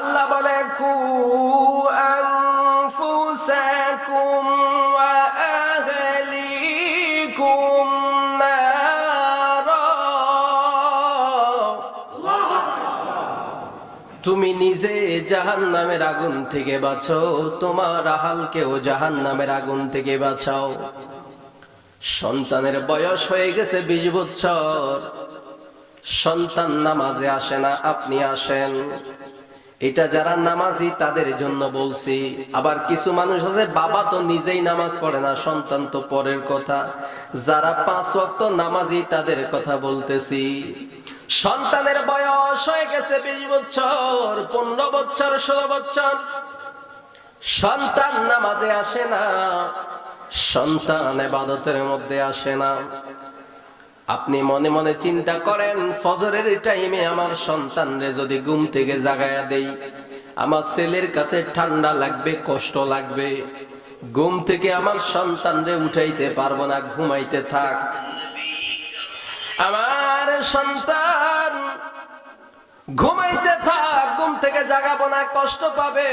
আল্লাহ বলে কু তুমি নিজে জাহান নামের আগুন থেকে বাঁচো তোমার আহালকেও জাহান নামের আগুন থেকে বাঁচাও। সন্তানের বয়স হয়ে গেছে বিশ বছর, সন্তান নামাজে আসে না, আপনি আসেন। এটা যারা নামাজি, তাদের জন্য বলছি। আবার কিছু মানুষ আছে, বাবা তো নিজেই নামাজ পড়ে না, সন্তান তো পরের কথা। যারা পাঁচ ওয়াক্ত নামাজি, তাদের কথা বলতেছি। সন্তানের বয়স হয়ে গেছে বিশ বছর, পনেরো বছর, ষোলো বছর। সন্তান নামাজে আসে না, সন্তান এবাদতের মধ্যে আসে না। আপনি মনে মনে চিন্তা করেন, ফজরের টাইমে আমার সন্তানরে যদি ঘুম থেকে জাগায়া দেই, আমার ছেলের কাছে ঠান্ডা লাগবে, কষ্ট লাগবে। ঘুম থেকে আমার সন্তানরে উঠাইতে পারব না, ঘুমাইতে থাক। আমার সন্তান ঘুমাইতে থাক, ঘুম থেকে জাগাবো না, কষ্ট পাবে।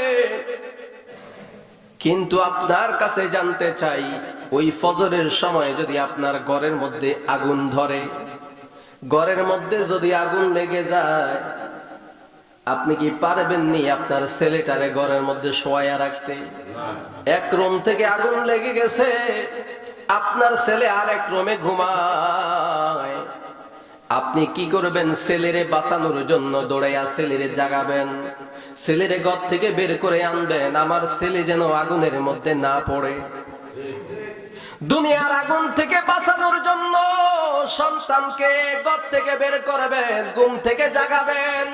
কিন্তু আপনার কাছে জানতে চাই ওই ফজরের সময় যদি আপনার ঘরের মধ্যে আগুন ধরে, ঘরের মধ্যে যদি আগুন লেগে যায়, আপনি কি পারবেননি আপনার ছেলেটারে ঘরের মধ্যে শোয়া রাখতে? এক রুম থেকে আগুন লেগে গেছে, আপনার ছেলে আর এক রুমে ঘুমায়। আপনি কি করবেন? ছেলেরে বাঁচানোর জন্য দৌড়াইয়া ছেলেরে জাগাবেন, ছেলেরে ঘর থেকে বের করে আনবেন। আমার ছেলে যেন আগুনের মধ্যে না পড়ে। দুনিয়ার আগুন থেকে বাঁচানোর জন্য সন্তানকে ঘর থেকে বের করবেন, ঘুম থেকে জাগাবেন।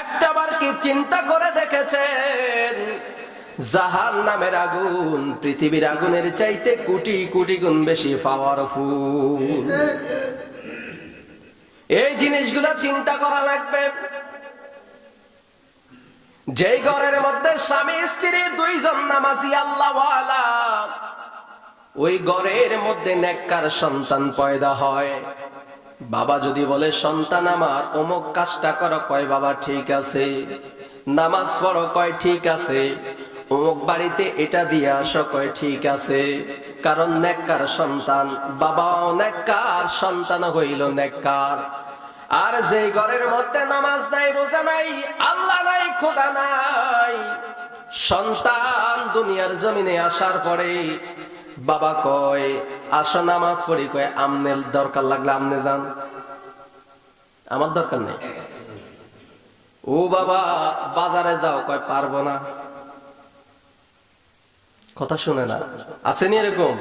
একটাবার কি চিন্তা করে দেখেছেন? জাহান নামের আগুন, পৃথিবীর আগুনের চাইতে কোটি কোটি গুণ বেশি পাওয়ারফুল এই জিনিসগুলো চিন্তা করা লাগবে। যেই ঘরের মধ্যে স্বামী, স্ত্রী, দুইজন নামাজি আল্লাহ ওই ঘরের মধ্যে নেককার সন্তান পয়দা হয়। বাবা যদি বলে, সন্তান আমার, অমুক কাজটা করো। কয়, বাবা, ঠিক আছে। নামাজ পড়ো। কয়, ঠিক আছে। অমুক বাড়িতে এটা দিয়ে আসো। কয়, ঠিক আছে। কারণ নেককার সন্তান, বাবাও নেককার, সন্তান হইল নেককার। আর যে ঘরের মধ্যে নামাজ নাই, রোজা নাই, আল্লাহ নাই, খোদা নাই, সন্তান দুনিয়ার জমিনে আসার পরে বাবা কয় আসো নামাজ পড়ি, কয়, আমনে দরকার লাগলে আমনে যান। আমার দরকার নেই। ও বাবা, বাজারে যাও, কয়, পারব না। কথা শুনে না। আসেনি এরকম?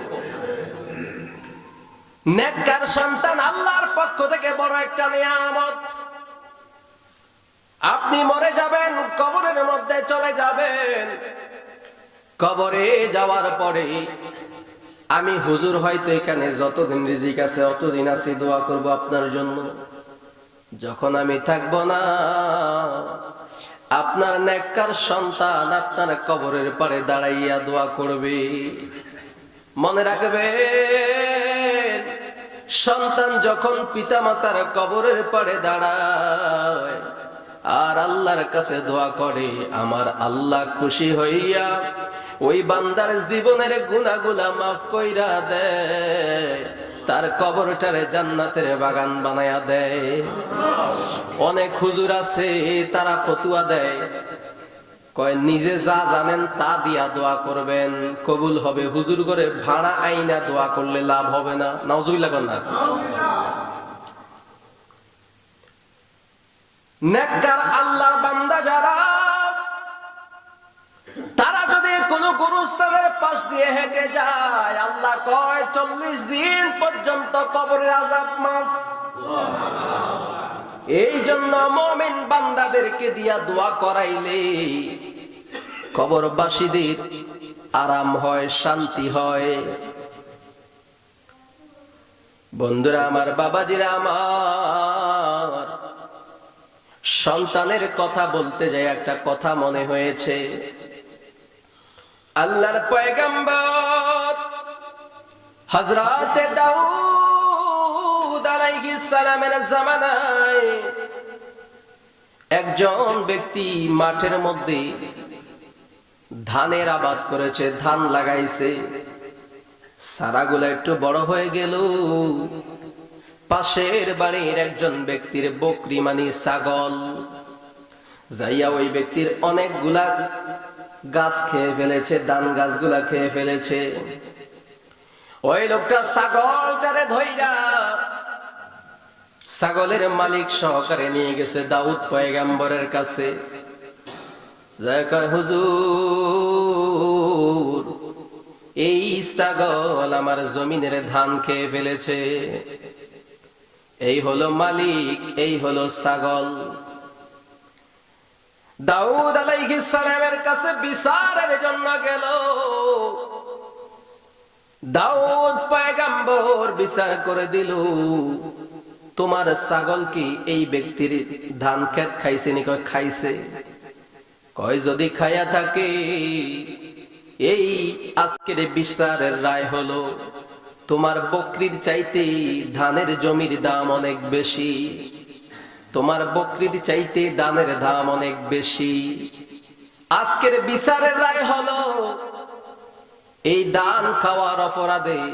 নেককার সন্তান আল্লাহর পক্ষ থেকে বড় একটা নিয়ামত। আপনি মরে যাবেন, কবরের মধ্যে চলে যাবেন। কবরে যাওয়ার পরে আমি হুজুর হয়তো এখানে যতদিন রিজিক আছে, অতদিন আছি, দোয়া করব আপনার জন্য। যখন আমি থাকব না, আপনার নেককার সন্তান আপনার কবরের পারে দাঁড়াইয়া দোয়া করবে। মনে রাখবে, সন্তান যখন পিতামাতার কবরের পারে দাঁড়ায়, আর আল্লাহর কাছে দোয়া করে, আমার আল্লাহ খুশি হইয়া ওই বান্দার জীবনের গুনাগুলা মাফ কইরা দেয় তার কবরটারে জান্নাতের বাগান বানায়া দেয় অনেক হুজুর আছে, তারা ফতুয়া দেয়। কয়, নিজে যা জানেন তা দিয়া দোয়া করবেন, কবুল হবে। হুজুর করে ভাড়া আইনা দোয়া করলে লাভ হবে না। নাউজুবিল্লাহ না। নেককার বান্দা যারা গুরুস্থানের পাশ দিয়ে হেঁটে যায়। আল্লাহ কয়, চল্লিশ দিন পর্যন্ত কবরের আজাব মাফ। এই জন্য মমিন বান্দাদেরকে দিয়া দোয়া করাইলে কবরবাসীদের আরাম হয়, শান্তি হয়। বন্ধুরা আমার বাবাজিরা আমার, সন্তানের কথা বলতে যাই, একটা কথা মনে হয়েছে। আল্লাহর পয়গম্বর হজরতে সালামের জামানায় একজন ব্যক্তি মাঠের মধ্যে ধানের আবাদ করেছে, ধান লাগাইছে। সারাগুলো একটু বড় হয়ে গেল। পাশের বাড়ির একজন ব্যক্তির বকরি মানি ছাগল। যাইয়া ওই ব্যক্তির অনেকগুলা গাছ খেয়ে ফেলেছে, ধান গাছগুলা খেয়ে ফেলেছে। ওই লোকটা ছাগলটারে ধইরা ছাগলের মালিক সহকারে নিয়ে গেছে দাউদ পয়গাম্বরের কাছে। হুজুর, এই ছাগল আমার জমিনের ধান খেয়ে ফেলেছে। এই হলো মালিক, এই হলো ছাগল। দাউদ আলাইহিস সালামের কাছে বিচারের জন্য গেল। দাউদ পয়গাম্বর বিচার করে দিল, তোমার ছাগল কি এই ব্যক্তির ধান খেত খাইছে নি খাইছে? কয়, যদি খাইয়া থাকে, এই আজকের বিচারের রায় হলো, তোমার বকরির চাইতে ধানের জমির দাম অনেক বেশি। তোমার বকরির চাইতে দানের দাম অনেক বেশি। আজকের বিচারের রায় হলো, এই দান খাওয়ার অপরাধে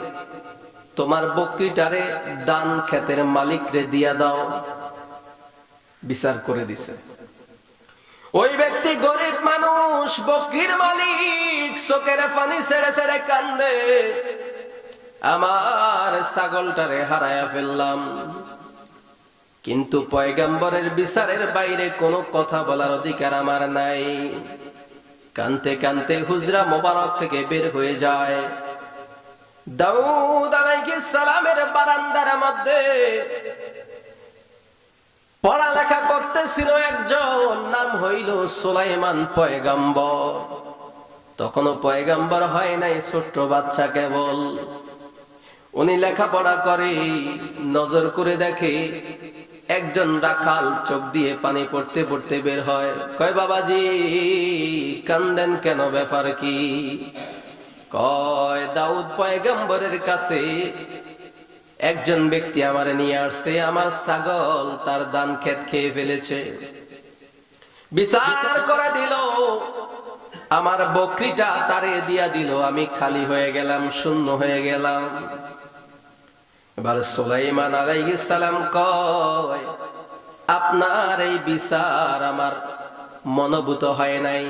তোমার বকরিটারে দান ক্ষেতের মালিক রে দিয়া দাও। বিচার করে দিছে। ওই ব্যক্তি গরিব মানুষ, বকরির মালিক, চোখের পানি ছেড়ে ছেড়ে কান্দে। আমার ছাগলটারে হারায়া ফেললাম। কিন্তু পয়গাম্বরের বিচারের বাইরে কোনো কথা বলার অধিকার আমার নাই। কানতে কানতে হুজরা মোবারক থেকে বের হয়ে যায়। বারান্দার মধ্যে পড়ালেখা করতেছিল একজন, নাম হইল সুলাইমান পয়গাম্বর। তখনও পয়গাম্বর হয় নাই ছোট্ট বাচ্চা কেবল। উনি লেখাপড়া করে, নজর করে দেখে একজন রাখাল চোখ দিয়ে পানি পড়তে পড়তে বের হয়। কয়, বাবাজি, কান্দেন কেন? ব্যাপার কি? কয়, দাউদ পয়গম্বরের কাছে একজন ব্যক্তি আমার নিয়ে আসছে। আমার ছাগল তার দান ক্ষেত খেয়ে ফেলেছে। বিচার করে দিল। আমার বকরিটা তারে দিয়া দিল। আমি খালি হয়ে গেলাম, শূন্য হয়ে গেলাম। এবার সুলাইমান আলাইহিস কয়, আপনার এই বিচার আমার মনোভূত হয় নাই।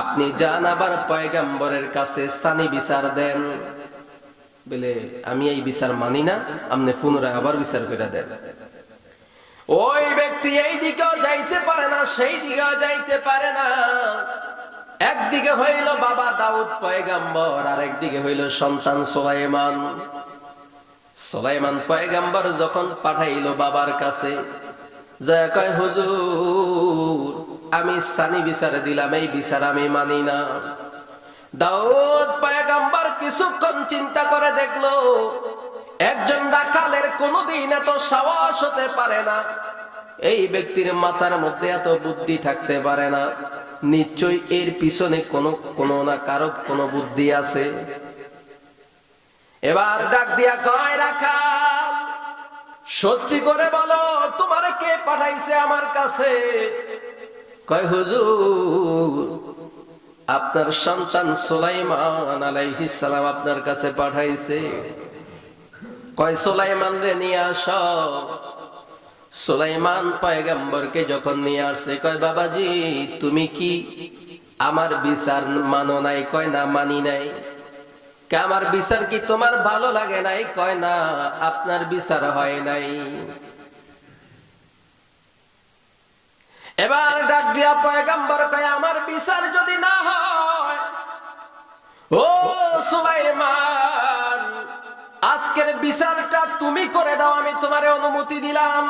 আপনি যান আবার পয়গাম্বরের কাছে সানি বিচার দেন। বলে, আমি এই বিচার মানি না, আপনি পুনরায় আবার বিচার করে দেন। ওই ব্যক্তি এই দিকেও যাইতে পারে না, সেই দিকেও যাইতে পারে না। একদিকে হইল বাবা দাউদ পয়গাম্বর আর একদিকে হইল সন্তান সোলাইমান। সোলাইমান পয়গাম্বর যখন পাঠাইলো বাবার কাছে যা কয়, হুজুর, আমি সানি বিচার দিলাম, এই বিচার আমি মানি না। দাউদ পয়গাম্বর কিছুক্ষণ চিন্তা করে দেখল, একজন রাখালের কোনদিন এত সাহস হতে পারে না। এই ব্যক্তির মাথার মধ্যে এত বুদ্ধি থাকতে পারে না। নিশ্চয়ই এর পিছনে কোনো কোনো না কারও কোনো বুদ্ধি আছে। এবার ডাক দিয়া কয়, রাখাল, সত্যি করে বলো, তোমার কে পাঠাইছে আমার কাছে? কয়, হুজুর, আপনার সন্তান সুলাইমান আলাইহিস সালাম আপনার কাছে পাঠাইছে। কয়, সুলাইমান রে, নিয়ে আস। সুলাইমান পয়গম্বরকে যখন নিয়ে আসছে, কয়, বাবাজি, তুমি কি আমার বিচার মানো নাই? কয়, না, মানি নাই। আমার বিচার কি তোমার ভালো লাগে নাই? কয় না, আপনার বিচার হয় নাই। এবার ডাক দিয়া পয়গাম্বর কয়, আমার বিচার যদি না হয়, ও সুলাইমান, আজকের বিচারটা তুমি করে দাও, আমি তোমার অনুমতি দিলাম।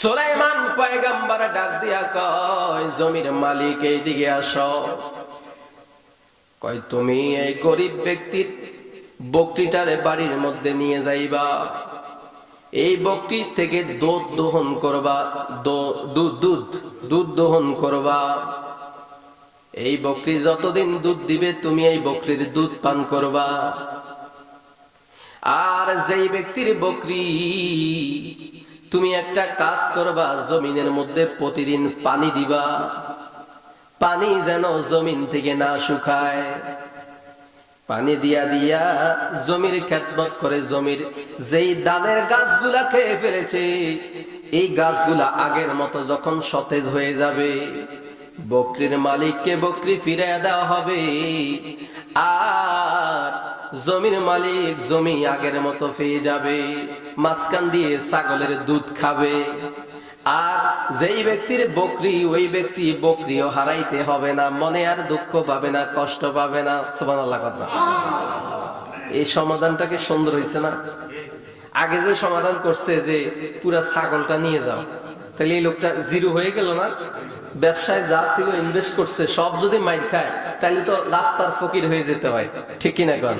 সুলাইমান পয়গাম্বর ডাক দিয়া কয়, জমির মালিক এই দিকে আসো। কয়, তুমি এই গরিব ব্যক্তির বকরিটারে বাড়ির মধ্যে নিয়ে যাইবা। এই বকরি থেকে দুধ দোহন করবা দুধ দুধ দুধ দহন করবা। এই বকরি যতদিন দুধ দিবে, তুমি এই বকরির দুধ পান করবা। আর যেই ব্যক্তির বকরি তুমি একটা কাজ করবা, জমিনের মধ্যে প্রতিদিন পানি দিবা। পানি যেন জমিন থেকে না শুকায়। পানি দিয়া দিয়া জমির খেদমত করে জমির যেই দানের গাছগুলা খেয়ে ফেলেছে, এই গাছগুলা আগের মতো যখন সতেজ হয়ে যাবে, বকরির মালিককে বকরি ফিরে দেওয়া হবে। আর জমির মালিক জমি আগের মতো পেয়ে যাবে, মাঝখান দিয়ে ছাগলের দুধ খাবে। আর যেই ব্যক্তির বকরি, ওই ব্যক্তি বকরিও হারাইতে হবে না, মনে আর দুঃখ পাবে না, কষ্ট পাবে না। সুবহানাল্লাহ কথা। এই সমাধানটাকে সুন্দর হয়েছে না? আগে যে সমাধান করছে যে পুরা ছাগলটা নিয়ে যাও, তাহলে এই লোকটা জিরো হয়ে গেল না? ব্যবসায় যা ছিল ইনভেস্ট করছে, সব যদি মাইর খায়, তাহলে তো রাস্তার ফকির হয়ে যেতে হয়। ঠিক কিনা কন?